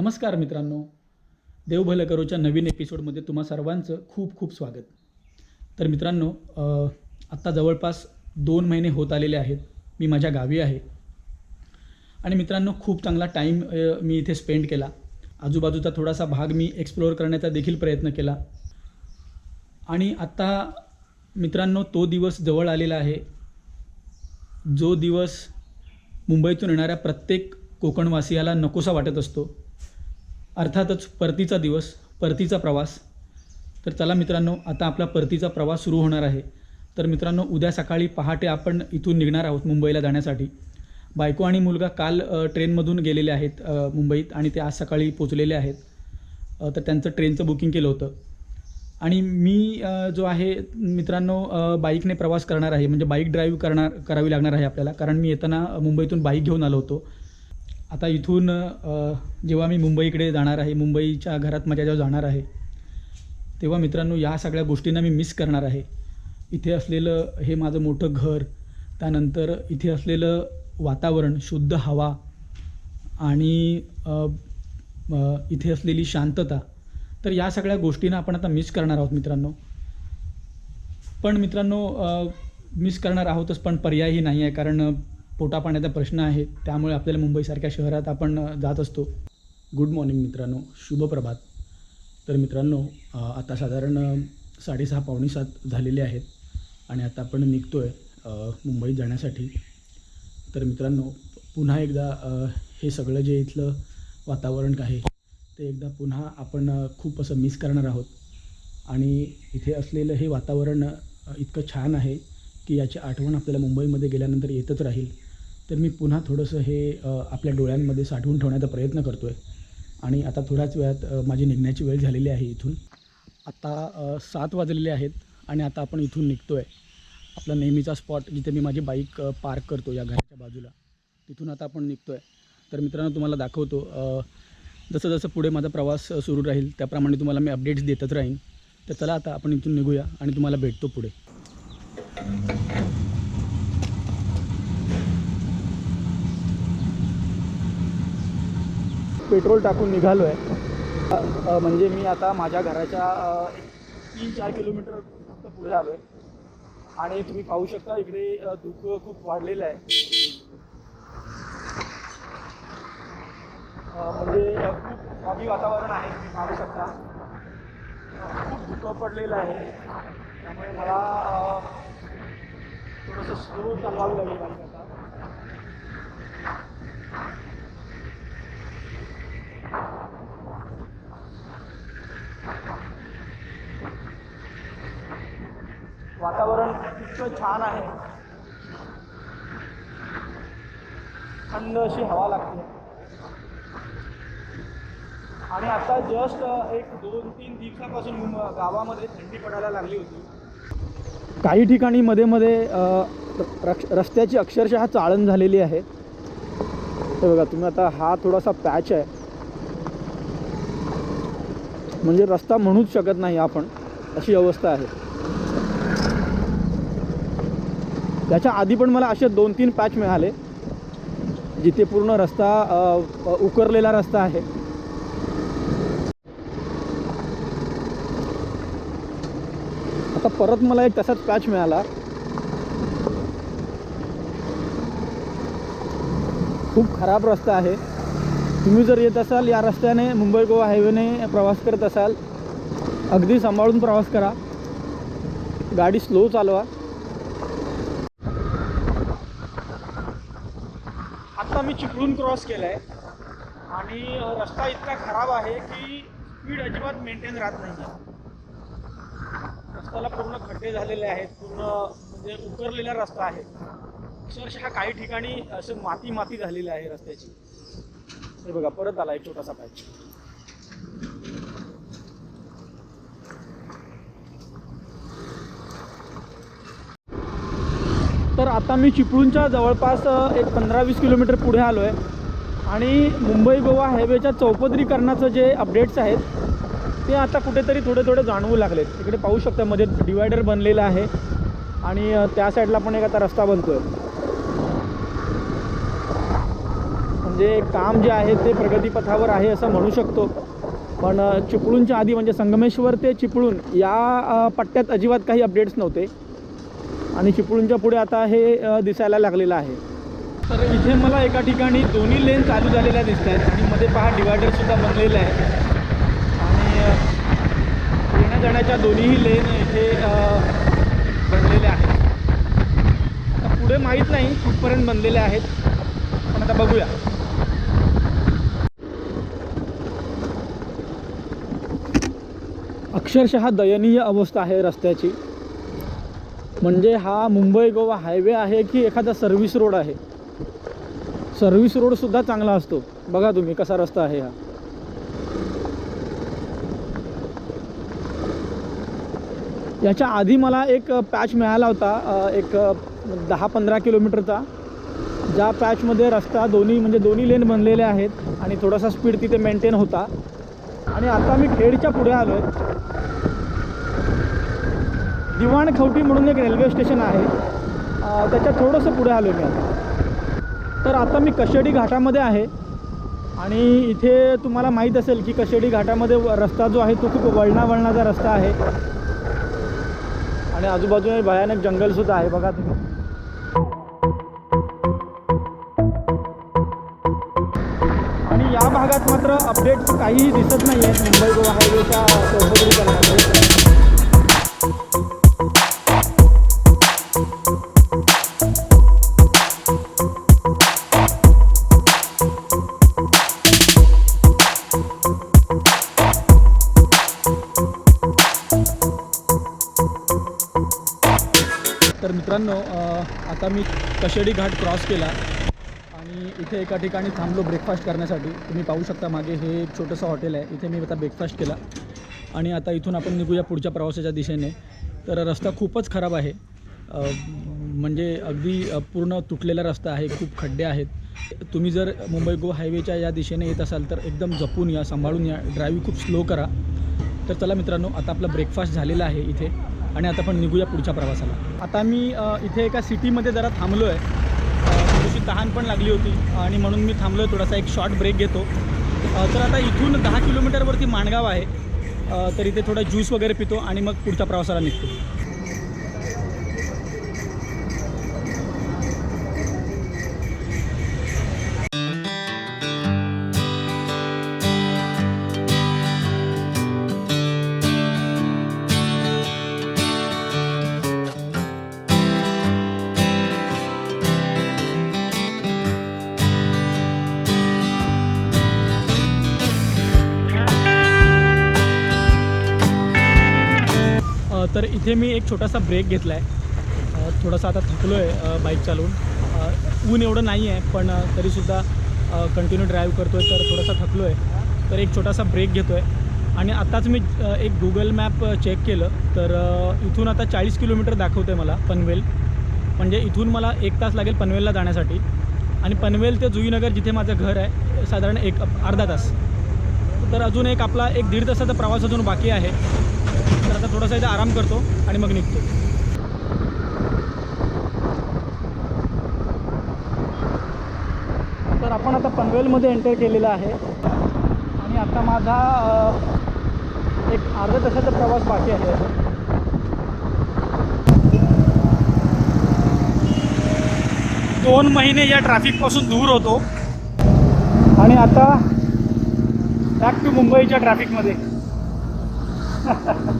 नमस्कार मित्रांनो. देव भलं करोच्या नवीन एपिसोडमध्ये तुम्हा सर्वांचं खूप खूप स्वागत. तर मित्रांनो आत्ता जवळपास दोन महिने होत आलेले आहेत. मी माझ्या गावी आहे. आणि मित्रांनो खूप चांगला टाईम मी इथे स्पेंड केला. आजूबाजूचा थोडासा भाग मी एक्सप्लोअर करण्याचा देखील प्रयत्न केला. आणि आत्ता मित्रांनो तो दिवस जवळ आलेला आहे. जो दिवस मुंबईतून येणाऱ्या प्रत्येक कोकणवासियाला नकोसा वाटत असतो. अर्थातच परतीचा दिवस परतीचा प्रवास. तर चला मित्रांनो आता आपला परतीचा प्रवास सुरू होणार आहे. तर मित्रांनो उद्या सकाळी पहाटे आपण इथून निघणार आहोत मुंबईला जाण्यासाठी. बायको आणि मुलगा काल ट्रेनमधून गेलेले आहेत मुंबईत आणि ते आज सकाळी पोचलेले आहेत. तर त्यांचं ट्रेनचं बुकिंग केलं होतं. आणि मी जो आहे मित्रांनो बाईकने प्रवास करणार आहे. म्हणजे बाईक ड्राईव्ह करणार करावी लागणार आहे आपल्याला. कारण मी येताना मुंबईतून बाईक घेऊन आलो होतो. आता इथून जेव्हा मी मुंबईकडे जाणार आहे मुंबईच्या घरात माझ्या जेव्हा जाणार आहे तेव्हा मित्रांनो या सगळ्या गोष्टींना मी मिस करणार आहे. इथे असलेलं हे माझं मोठं घर त्यानंतर इथे असलेलं वातावरण शुद्ध हवा आणि इथे असलेली शांतता तर या सगळ्या गोष्टींना आपण आता मिस करणार आहोत मित्रांनो. पण मित्रांनो मिस करणार आहोतच पण पर्यायही नाही आहे कारण पोटापाण्याचा प्रश्न आहे त्यामुळे आपल्याला मुंबईसारख्या शहरात आपण जात असतो. गुड मॉर्निंग मित्रांनो शुभ प्रभात. तर मित्रांनो आता साधारण साडेसहा पावणे सात झालेले आहेत आणि आता आपण निघतो आहे मुंबईत जाण्यासाठी. तर मित्रांनो पुन्हा एकदा हे सगळं जे इथलं वातावरण आहे ते एकदा पुन्हा आपण खूप असं मिस करणार आहोत. आणि इथे असलेलं हे वातावरण इतकं छान आहे की याची आठवण आपल्याला मुंबईमध्ये गेल्यानंतर येतच राहील. तर मी पुन्हा थोडंसं हे आपल्या डोळ्यांमध्ये साठवून ठेवण्याचा प्रयत्न करतो आहे आणि आता थोड्याच वेळात माझी निघण्याची वेळ झालेली आहे इथून. आता सात वाजलेले आहेत आणि आता आपण इथून निघतो आहे आपला नेहमीचा स्पॉट जिथे मी माझी बाईक पार्क करतो या घराच्या बाजूला. तिथून आता आपण निघतो आहे तर मित्रांनो तुम्हाला दाखवतो जसं जसं पुढे माझा प्रवास सुरू राहील त्याप्रमाणे तुम्हाला मी अपडेट्स देतच राहीन. तर चला आता आपण इथून निघूया आणि तुम्हाला भेटतो पुढे. पेट्रोल टाकून निघालो आहे म्हणजे मी आता माझ्या घराच्या तीन चार किलोमीटर फक्त पुढे आलो आहे आणि तुम्ही पाहू शकता इकडे धूप धुकं खूप वाढलेलं आहे. म्हणजे खूप फॉगी वातावरण आहे तुम्ही पाहू शकता. खूप धुकं पडलेलं आहे. त्यामुळे मला थोडंसं स्लो चालवावं लागेल आता. वातावरण इतकं छान आहे. थंड अशी हवा लागते. आणि आता जस्ट एक दोन तीन दिवसापासून गावामध्ये थंडी पडायला लागली होती. काही ठिकाणी मध्ये मध्ये रक्ष- रस्त्याची अक्षरशः चाळण झालेली आहे. हे बघा तुम्ही आता हा थोडासा पॅच आहे. म्हणजे रस्ता म्हणूच शकत नाही आपण अशी अवस्था आहे. त्याच्या आधी पण मला असे दोन तीन पॅच मिळाले जिथे पूर्ण रस्ता उकरलेला रस्ता आहे. आता परत मला एक तसाच पॅच मिळाला. खूप खराब रस्ता आहे. तुम्ही जर येत असाल या रस्त्याने मुंबई गोवा हायवेने प्रवास करत असाल अगदी सांभाळून प्रवास करा. गाडी स्लो चालवा. चिपळून क्रॉस केला आहे आणि रस्ता इतका खराब आहे की स्पीड अजिबात मेंटेन राहत नाही रस्त्याला पूर्ण खड्डे झालेले आहेत पूर्ण म्हणजे उकरलेला रस्ता आहे. अक्षरशः काही ठिकाणी असं माती माती झालेली आहे रस्त्याची. हे बघा परत आला एक छोटासा पाहिजे तर आता मी चिपळूणच्या जवळपास एक पंधरा वीस किलोमीटर पुढे आलो आहे आणि मुंबई गोवा हायवेच्या चौपदरीकरणाचं जे अपडेट्स आहेत ते आता कुठेतरी थोडे थोडे जाणवू लागलेत. तिकडे पाहू शकता मध्ये डिवायडर बनलेला आहे. आणि त्या साईडला पण एक आता रस्ता बनतोय. म्हणजे काम जे आहे ते प्रगतीपथावर आहे असं म्हणू शकतो. पण चिपळूणच्या आधी म्हणजे संगमेश्वर ते चिपळूण या पट्ट्यात अजिबात काही अपडेट्स नव्हते. आणि चिपळूणच्या पुढे आता हे दिसायला लागलेलं आहे. तर इथे मला एका ठिकाणी दोन्ही लेन चालू झालेल्या दिसत आहेत आणि मध्ये पहा डिवायडरसुद्धा बनलेलं आहे. आणि येण्या जाण्याच्या दोन्हीही लेन इथे अ, बनलेले आहेत. आता पुढे माहीत नाही कुठपर्यंत बनलेले आहेत. पण आता बघूया. अक्षरशः दयनीय अवस्था आहे रस्त्याची. म्हणजे हा मुंबई गोवा हायवे आहे की एखादा सर्व्हिस रोड आहे? सर्व्हिस रोडसुद्धा चांगला असतो. बघा तुम्ही कसा रस्ता आहे हा. याच्या आधी मला एक पॅच मिळाला होता एक दहा पंधरा किलोमीटरचा. ज्या पॅचमध्ये रस्ता दोन्ही म्हणजे दोन्ही लेन बनलेले आहेत आणि थोडासा स्पीड तिथे मेंटेन होता. आणि आता मी खेडच्या पुढे आलो आहे दिवाण खवटी म्हणून एक रेल्वे स्टेशन आहे. त्याच्या थोडंसं पुढे आलो मी आता. तर आता मी कशेडी घाटामध्ये आहे. आणि इथे तुम्हाला माहीत असेल की कशेडी घाटामध्ये रस्ता जो आहे तो खूप वळणा वळणाचा रस्ता आहे. आणि आजूबाजूने भयानक जंगलसुद्धा आहे. बघा तुम्ही. आणि या भागात मात्र अपडेट काहीही दिसत नाही आहेत मुंबई गोवा हायवेच्या चौपदरीकरणाचे तर मित्रांनो आता मी कशेडी घाट क्रॉस केला आणि इथे एका ठिकाणी थांबलो ब्रेकफास्ट करण्यासाठी. तुम्ही पाहू शकता मागे हे एक छोटंसं हॉटेल आहे. इथे मी आता ब्रेकफास्ट केला आणि आता इथून आपण निघूया पुढच्या प्रवासाच्या दिशेने. तर रस्ता खूपच खराब आहे. म्हणजे अगदी पूर्ण तुटलेला रस्ता आहे. खूप खड्डे आहेत. तुम्ही जर मुंबई गो हायवेच्या या दिशेने येत असाल तर एकदम जपून या सांभाळून या. ड्रायव्हिंग खूप स्लो करा. तर चला मित्रांनो आता आपला ब्रेकफास्ट झालेला आहे इथे. आणि आता आपण निघूया पुढच्या प्रवासाला. आता मी इथे एका सिटीमध्ये जरा थांबलो आहे थोडीशी तहान पण लागली होती आणि म्हणून मी थांबलो आहे थोडासा एक शॉर्ट ब्रेक घेतो. तर आता इथून दहा किलोमीटरवरती माणगाव आहे. तर इथे थोडा ज्यूस वगैरे पितो आणि मग पुढच्या प्रवासाला निघतो. इथे मी एक छोटासा ब्रेक घेतला आहे थोडासा आता थकलो आहे बाईक चालवून. ऊन एवढं नाही आहे पण तरीसुद्धा कंटिन्यू ड्राईव्ह करतो आहे तर थोडासा थकलो आहे तर एक छोटासा ब्रेक घेतो आहे आणि आत्ताच मी एक गुगल मॅप चेक केलं तर इथून आता चाळीस किलोमीटर दाखवतं आहे मला पनवेल. म्हणजे इथून मला एक तास लागेल पनवेलला जाण्यासाठी. आणि पनवेल ते जुईनगर जिथे माझं घर आहे साधारण एक अर्धा तास. तर अजून एक आपला एक दीड तासाचा प्रवास अजून बाकी आहे. तर आता थोडासा इथे आराम करतो आणि मग निघतो. तर आपण आता पनवेलमध्ये एंटर केलेलं आहे. आणि आता माझा एक अर्ध्या तासाचा प्रवास बाकी आहे. दोन महिने या ट्रॅफिकपासून दूर होतो. आणि आता बॅक टू मुंबईच्या ट्रॅफिकमध्ये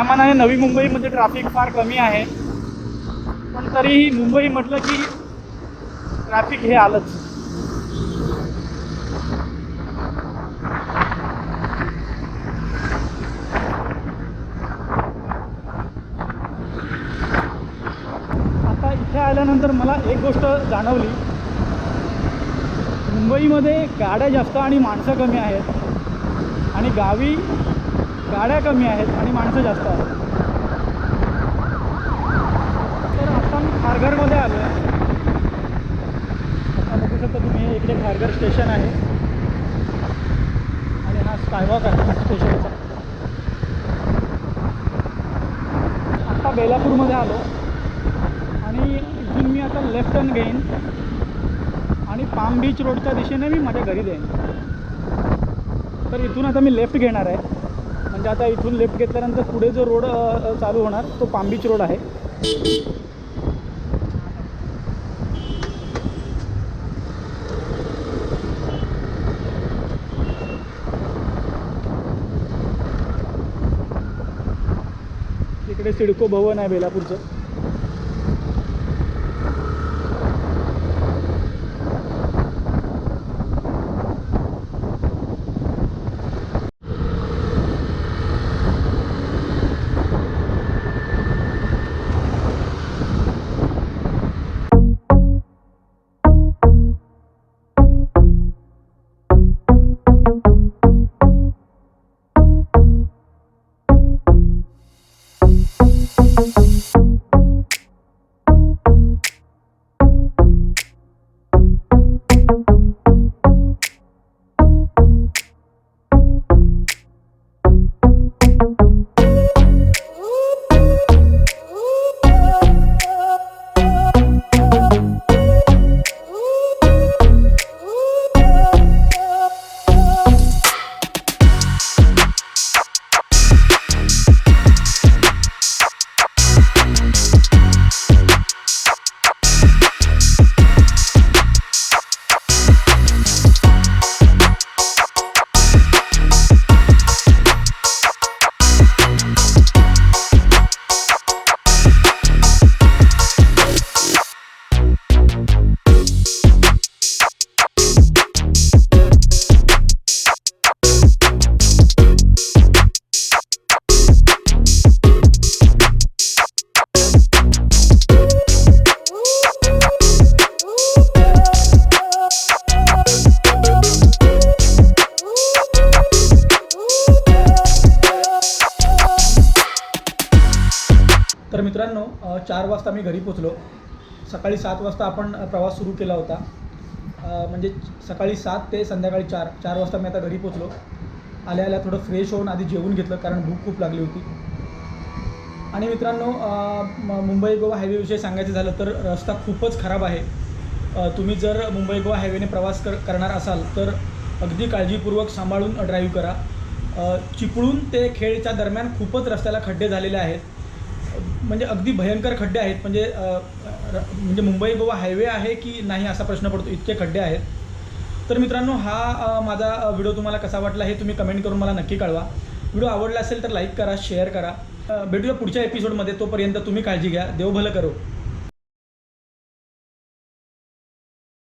त्या मानाने नवी मुंबईमध्ये ट्रॅफिक फार कमी आहे. पण तरीही मुंबई म्हटलं की ट्रॅफिक हे आलंच. आता इथे आल्यानंतर मला एक गोष्ट जाणवली. मुंबईमध्ये गाड्या जास्त आणि माणसं कमी आहेत. आणि गावी गाड्या कमी आहेत आणि माणसं जास्त आहेत. तर आता मी खारघरमध्ये आलो आहे आता बघू शकता तुम्ही इकडे खारघर स्टेशन आहे. आणि हा स्कायवॉक आहे स्टेशनचा. आता बेलापूरमध्ये आलो. आणि इथून मी आता लेफ्ट टर्न घेईन आणि पाम बीच रोडच्या दिशेने मी माझ्या घरी जाईन. तर इथून आता मी लेफ्ट घेणार आहे. म्हणजे आता इथून लेफ्ट घेतल्यानंतर पुढे जो रोड चालू होणार तो पांबीच रोड आहे. इकडे सिडको भवन आहे बेलापूरचं. मित्रांनो चार वाजता मी घरी पोचलो. सकाळी सात वाजता आपण प्रवास सुरू केला होता. म्हणजे सकाळी सात ते संध्याकाळी चार चार वाजता मी आता घरी पोचलो. आल्या आल्या थोडं फ्रेश होऊन आधी जेवून घेतलं कारण भूक खूप लागली होती. आणि मित्रांनो मुंबई गोवा हायवेविषयी सांगायचं झालं तर रस्ता खूपच खराब आहे. तुम्ही जर मुंबई गोवा हायवेने प्रवास कर करणार असाल तर अगदी काळजीपूर्वक सांभाळून ड्राईव्ह करा. चिपळूण ते खेळच्या दरम्यान खूपच रस्त्याला खड्डे झालेले आहेत. म्हणजे अगदी भयंकर खड्डे आहेत. म्हणजे म्हणजे मुंबई गोवा हायवे आहे की नाही असा प्रश्न पडतो. इतके खड्डे आहेत. तर मित्रांनो हा माझा व्हिडिओ तुम्हाला कसा वाटला हे तुम्ही कमेंट करून मला नक्की कळवा. व्हिडिओ आवडला असेल तर लाईक करा शेअर करा. भेटूया पुढच्या एपिसोडमध्ये तोपर्यंत तुम्ही काळजी घ्या. देव भलं करो.